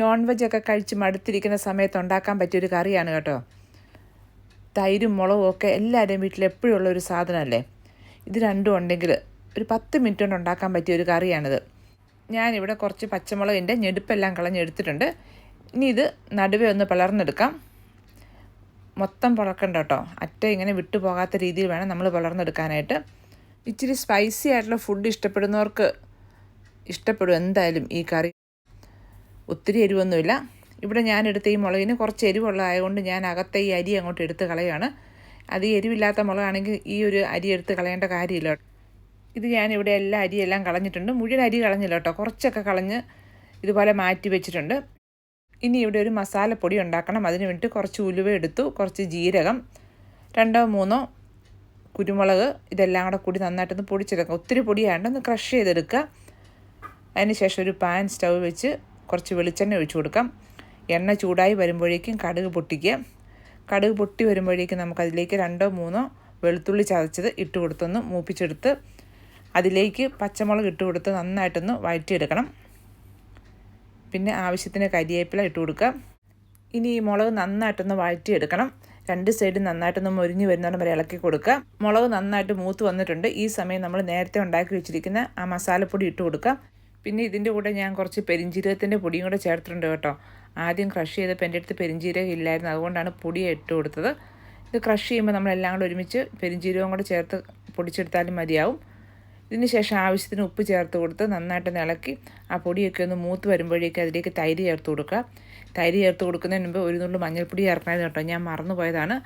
Non veg ഒക്കെ കഴിച്ച് മടുത്തിരിക്കുന്ന സമയത്ത് ഉണ്ടാക്കാൻ പറ്റിയൊരു കറിയാണ് കേട്ടോ. തൈരും മുളകും ഒക്കെ എല്ലാവരുടെയും വീട്ടിൽ എപ്പോഴും ഉള്ള ഒരു സാധനമല്ലേ? ഇത് രണ്ടും ഉണ്ടെങ്കിൽ ഒരു പത്ത് മിനിറ്റ് കൊണ്ട് ഉണ്ടാക്കാൻ പറ്റിയ ഒരു കറിയാണിത്. ഞാനിവിടെ കുറച്ച് പച്ചമുളകിന്റെ ഞെടുപ്പെല്ലാം കളഞ്ഞെടുത്തിട്ടുണ്ട് ഇനി ഇത് നടുവേ ഒന്ന് പിളർന്നെടുക്കാം. മൊത്തം പുളക്കണ്ട കേട്ടോ. അറ്റ ഇങ്ങനെ വിട്ടുപോകാത്ത രീതിയിൽ വേണം നമ്മൾ പിളർന്നെടുക്കാനായിട്ട്. ഇച്ചിരി സ്പൈസി ആയിട്ടുള്ള ഫുഡ് ഇഷ്ടപ്പെടുന്നവർക്ക് ഇഷ്ടപ്പെടും എന്തായാലും ഈ കറി. ഒത്തിരി എരിവൊന്നുമില്ല. ഇവിടെ ഞാൻ എടുത്ത ഈ മുളകിന് കുറച്ച് എരിവുള്ളതായതുകൊണ്ട് ഞാൻ അകത്തെ ഈ അരി അങ്ങോട്ട് എടുത്ത് കളയാണ്. അത് എരിവില്ലാത്ത മുളകാണെങ്കിൽ ഈ ഒരു അരി എടുത്ത് കളയേണ്ട കാര്യമില്ല. ഇത് ഞാൻ ഇവിടെ എല്ലാ അരിയെല്ലാം കളഞ്ഞിട്ടുണ്ട്. മുഴുവൻ അരി കളഞ്ഞില്ല കേട്ടോ. കുറച്ചൊക്കെ കളഞ്ഞ് ഇതുപോലെ മാറ്റി വെച്ചിട്ടുണ്ട്. ഇനി ഇവിടെ ഒരു മസാലപ്പൊടി ഉണ്ടാക്കണം. അതിന് വേണ്ടിയിട്ട് കുറച്ച് ഉലുവ എടുത്തു. കുറച്ച് ജീരകം. രണ്ടോ മൂന്നോ കുരുമുളക്. ഇതെല്ലാം കൂടെ കൂടി നന്നായിട്ടൊന്ന് പൊടിച്ചെടുക്കുക. ഒത്തിരി പൊടിയാണ്ട് ഒന്ന് ക്രഷ് ചെയ്തെടുക്കുക. അതിന് ശേഷം ഒരു പാൻ സ്റ്റൗ വെച്ച് കുറച്ച് വെളിച്ചെണ്ണ ഒഴിച്ചു കൊടുക്കാം. എണ്ണ ചൂടായി വരുമ്പോഴേക്കും കടുക് പൊട്ടിക്കുക. കടുക് പൊട്ടി വരുമ്പോഴേക്കും നമുക്കതിലേക്ക് രണ്ടോ മൂന്നോ വെളുത്തുള്ളി ചതച്ചത് ഇട്ട് കൊടുത്തൊന്ന് മൂപ്പിച്ചെടുത്ത് അതിലേക്ക് പച്ചമുളക് ഇട്ട് കൊടുത്ത് നന്നായിട്ടൊന്ന് വഴറ്റിയെടുക്കണം. പിന്നെ ആവശ്യത്തിന് കരിയേപ്പില ഇട്ട് കൊടുക്കുക. ഇനി ഈ മുളക് നന്നായിട്ടൊന്ന് വഴറ്റിയെടുക്കണം. രണ്ട് സൈഡും നന്നായിട്ടൊന്ന് മൊരിഞ്ഞ് വരുന്നിടം വരെ ഇളക്കി കൊടുക്കുക. മുളക് നന്നായിട്ട് മൂത്ത് വന്നിട്ടുണ്ട്. ഈ സമയം നമ്മൾ നേരത്തെ ഉണ്ടാക്കി വെച്ചിരിക്കുന്ന ആ മസാലപ്പൊടി ഇട്ട് കൊടുക്കുക. പിന്നെ ഇതിന്റെ കൂടെ ഞാൻ കുറച്ച് പെരിഞ്ജീരകത്തിന്റെ പൊടിയും കൂടെ ചേർത്തിട്ടുണ്ട് കേട്ടോ. ആദ്യം ക്രഷ് ചെയ്തപ്പോൾ എന്റെ അടുത്ത് പെരിഞ്ജീരകം ഇല്ലായിരുന്നു. അതുകൊണ്ടാണ് പൊടി ഇട്ട് കൊടുത്തത്. ഇത് ക്രഷ് ചെയ്യുമ്പോൾ നമ്മളെല്ലാം കൂടെ ഒരുമിച്ച് പെരിഞ്ചീരകം കൂടെ ചേർത്ത് പൊടിച്ചെടുത്താലും മതിയാവും. ഇതിന് ശേഷം ആവശ്യത്തിന് ഉപ്പ് ചേർത്ത് കൊടുത്ത് നന്നായിട്ട് ഇളക്കി ആ പൊടിയൊക്കെ ഒന്ന് മൂത്ത് വരുമ്പോഴേക്കും അതിലേക്ക് തൈര് ചേർത്ത് കൊടുക്കുക. തൈര് ചേർത്ത് കൊടുക്കുന്നതിന് മുമ്പ് ഒരു നുള്ളു മഞ്ഞൾപ്പൊടി ചേർക്കണമായിരുന്നു കേട്ടോ. ഞാൻ മറന്നുപോയതാണ്.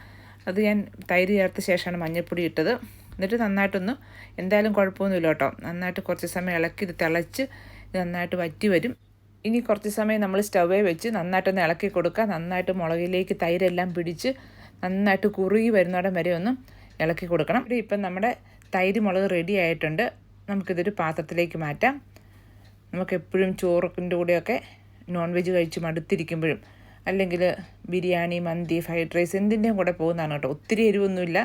അത് ഞാൻ തൈര് ചേർത്ത ശേഷമാണ് മഞ്ഞൾപ്പൊടി ഇട്ടത്. എന്നിട്ട് നന്നായിട്ടൊന്ന് എന്തായാലും കുഴപ്പമൊന്നുമില്ല കേട്ടോ. നന്നായിട്ട് കുറച്ച് സമയം ഇളക്കി ഇത് തിളച്ച് നന്നായിട്ട് വറ്റി വരും. ഇനി കുറച്ച് സമയം നമ്മൾ സ്റ്റവേ വെച്ച് നന്നായിട്ടൊന്ന് ഇളക്കി കൊടുക്കുക. നന്നായിട്ട് മുളകിലേക്ക് തൈരെല്ലാം പിടിച്ച് നന്നായിട്ട് കുറുകി വരുന്നിടം വരെ ഒന്ന് ഇളക്കി കൊടുക്കണം. ഇവിടെ ഇപ്പം നമ്മുടെ തൈര് മുളക് റെഡി ആയിട്ടുണ്ട്. നമുക്കിതൊരു പാത്രത്തിലേക്ക് മാറ്റാം. നമുക്ക് എപ്പോഴും ചോറിന്റെ കൂടെയൊക്കെ നോൺ വെജ് കഴിച്ച് മടുത്തിരിക്കുമ്പോഴും അല്ലെങ്കിൽ ബിരിയാണി മന്തി ഫ്രൈഡ് റൈസ് എന്തിന്റെയും കൂടെ പോകുന്നതാണ് കേട്ടോ. ഒത്തിരി എരിവൊന്നുമില്ല.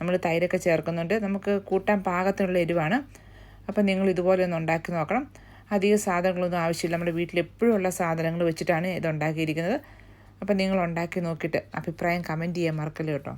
നമ്മൾ തൈരൊക്കെ ചേർക്കുന്നുണ്ട്. നമുക്ക് കൂട്ടാൻ പാകത്തിനുള്ള എരിവാണ്. അപ്പം നിങ്ങൾ ഇതുപോലെ ഒന്ന് ഉണ്ടാക്കി നോക്കണം. അധികം സാധനങ്ങളൊന്നും ആവശ്യമില്ല. നമ്മുടെ വീട്ടിൽ എപ്പോഴും ഉള്ള സാധനങ്ങൾ വെച്ചിട്ടാണ് ഇത് ഉണ്ടാക്കിയിരിക്കുന്നത് അപ്പം നിങ്ങൾ ഉണ്ടാക്കി നോക്കിയിട്ട് അഭിപ്രായം കമന്റ് ചെയ്യാൻ മറക്കല്ലേ കേട്ടോ.